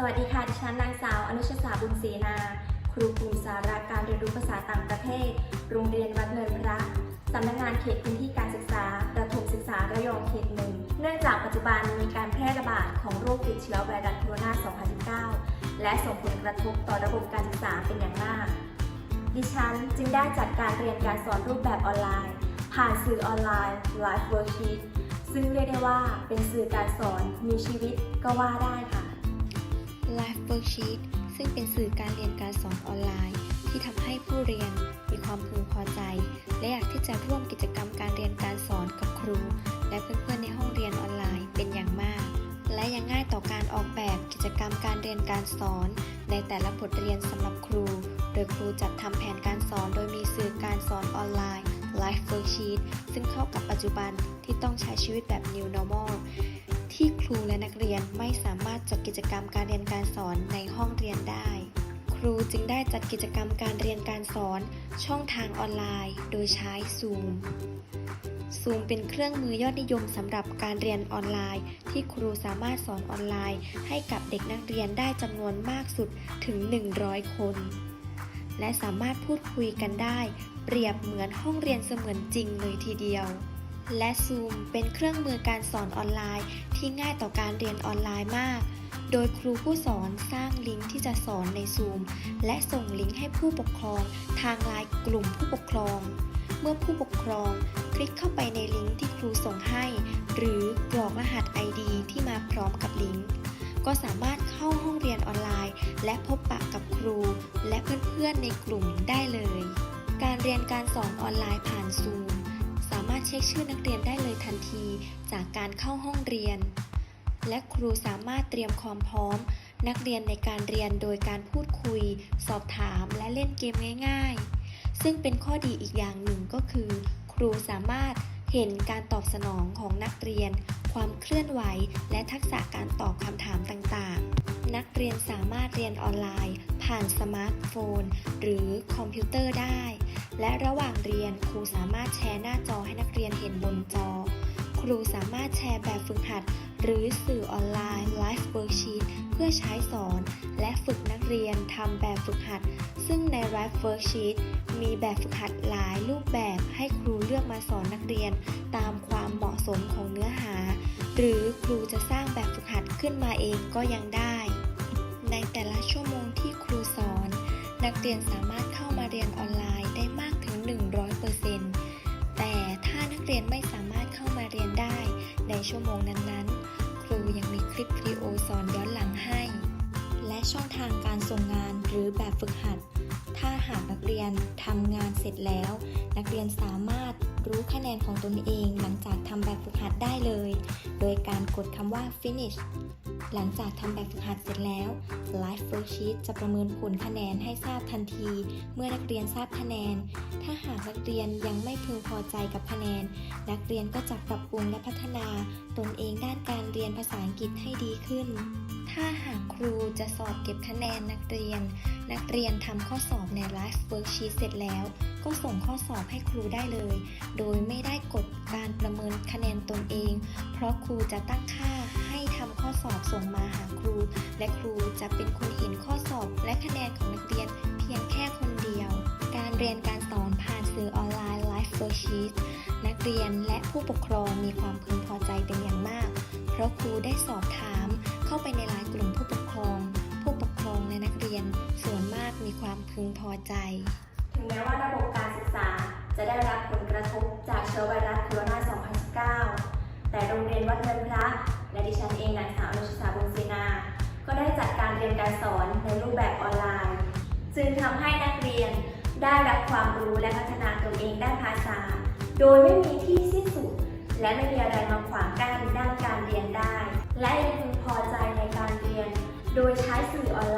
สวัสดีค่ะ ดิฉันนางสาว อนุชสาบุญศรีนา ครูกลุ่มสาระการเรียนรู้ภาษาต่างประเทศ โรงเรียนวัดเนินพระสำนักงานเขตพื้นที่การศึกษาประถมศึกษาระยองเขตหนึ่ง เนื่องจากปัจจุบันมีการแพร่ระบาดของโรคติดเชื้อไวรัสโคโรนา 2019 และส่งผลกระทบต่อระบบการศึกษาเป็นอย่างมาก ดิฉันจึงได้จัดการเรียนการสอนรูปแบบออนไลน์ ผ่านสื่อออนไลน์ Live Worksheet ซึ่งเรียกได้ว่าเป็นสื่อการสอนมีชีวิตก็ว่าได้ค่ะ Live Worksheet ซึ่งเป็นสื่อการเรียนการสอนออนไลน์ ที่ทำให้ผู้เรียนมีความพึงพอใจ และอยากที่จะร่วมกิจกรรมการเรียนการสอนกับครู และเพื่อนๆในห้องเรียนออนไลน์เป็นอย่างมาก และยังง่ายต่อการออกแบบกิจกรรมการเรียนการสอน ในแต่ละบทเรียนสำหรับครู โดยครูจัดทำแผนการสอนโดยมีสื่อการสอนออนไลน์ Live Worksheet ซึ่งเข้ากับปัจจุบันที่ต้องใช้ชีวิตแบบ New Normal ที่ครูและนักเรียนไม่สามารถจัดกิจกรรมการเรียนการสอนในห้องเรียนได้ ครูจึงได้จัดกิจกรรมการเรียนการสอนช่องทางออนไลน์ โดยใช้ Zoom Zoom เป็นเครื่องมือยอดนิยมสำหรับการเรียนออนไลน์ ที่ครูสามารถสอนออนไลน์ ให้กับเด็กนักเรียนได้จำนวนมากสุดถึง 100 คน และสามารถพูดคุยกันได้ เปรียบเหมือนห้องเรียนเสมือนจริงเลยทีเดียว และ Zoom เป็นเครื่องมือการสอนออนไลน์ ที่ง่ายต่อการเรียนออนไลน์มาก โดยครูผู้สอนสร้างลิงก์ที่จะสอนใน Zoom และส่งลิงก์ให้ผู้ปกครองทางไลน์กลุ่มผู้ปกครอง เมื่อผู้ปกครองคลิกเข้าไปในลิงก์ที่ครูส่งให้ หรือกรอกรหัส ID ที่มาพร้อมกับลิงก์ก็สามารถเข้าห้องเรียนออนไลน์ และพบปะกับครู และเพื่อนๆในกลุ่มได้เลย การเรียนการสอนออนไลน์ผ่าน Zoom สามารถเช็คชื่อนักเรียนได้เลยทันทีจากการเข้าห้องเรียน และครูสามารถเตรียมความพร้อม นักเรียนในการเรียนโดยการพูดคุย สอบถามและเล่นเกมง่ายๆ ซึ่งเป็นข้อดีอีกอย่างหนึ่งก็คือ ครูสามารถเห็นการตอบสนองของนักเรียน ความเคลื่อนไหว และทักษะการตอบคำถามต่างๆ นักเรียนสามารถเรียนออนไลน์ ผ่านสมาร์ทโฟน หรือคอมพิวเตอร์ได้ และระหว่างเรียนครูสามารถแชร์หน้าจอให้นักเรียนเห็นบนจอ ครูสามารถแชร์แบบฝึกหัด หรือสื่อออนไลน์ Live Worksheet เพื่อใช้สอน และฝึกนักเรียนทำแบบฝึกหัด ซึ่งใน Live Worksheet มีแบบฝึกหัดหลายรูปแบบให้ครูเลือกมาสอนนักเรียน ตามความเหมาะสมของเนื้อหา หรือครูจะสร้างแบบฝึกหัดขึ้นมาเองก็ยังได้ ในแต่ละชั่วโมงที่ครูสอน นักเรียนสามารถเข้ามาเรียนออนไลน์ได้มากถึง 100%แต่ถ้านักเรียนไม่สามารถเข้ามาเรียนได้ ในชั่วโมงนั้นๆ ครูยังมีคลิปวิดีโอสอนย้อนหลังให้ และช่องทางการส่งงานหรือแบบฝึกหัด ถ้าหากนักเรียนทำงานเสร็จแล้ว นักเรียนสามารถ รู้คะแนนของตนเอง หลังจากทำแบบฝึกหัดได้เลย โดยการกดคำว่า finish หลังจากทำแบบฝึกหัดเสร็จแล้ว Live Worksheet จะประเมินผลคะแนนให้ทราบทันที เมื่อนักเรียนทราบคะแนน ถ้าหากนักเรียนยังไม่พึงพอใจกับคะแนน นักเรียนก็จะปรับปรุงและพัฒนา ตนเองด้านการเรียนภาษาอังกฤษให้ดีขึ้น ถ้าหากครูจะสอบเก็บคะแนนนักเรียน นักเรียนทำข้อสอบใน Live Worksheet เสร็จแล้ว ก็ส่งข้อสอบให้ครูได้เลย โดยไม่ได้กดการประเมินคะแนนตนเอง เพราะครูจะตั้งค่าให้ทำข้อสอบส่งมาหาครู และครูจะเป็นคนเห็นข้อสอบและคะแนนของนักเรียนเพียงแค่คนเดียว การเรียนการสอนผ่านสื่อออนไลน์ Live Worksheet นักเรียนและผู้ปกครองมีความพึงพอใจเป็นอย่างมาก เพราะครูได้สอบถาม เข้าไปในไลน์กลุ่มผู้ปกครอง ผู้ปกครองและนักเรียนส่วน มีความพึงพอใจ ถึงแม้ว่าระบบการศึกษาจะได้รับผลกระทบจากเชื้อไวรัสโคโรนา 2019 แต่โรงเรียนวัดเนินพระและดิฉันเองนางสาวอนุชาบุญศรีนา ก็ได้จัดการเรียนการสอนในรูปแบบออนไลน์ จึงทำให้นักเรียนได้รับความรู้และพัฒนาตนเองด้านภาษา โดยไม่มีที่สิ้นสุด และไม่มีอะไรมาขวางกั้นด้านการเรียนได้ และยังพึงพอใจในการเรียน โดยใช้สื่อออนไล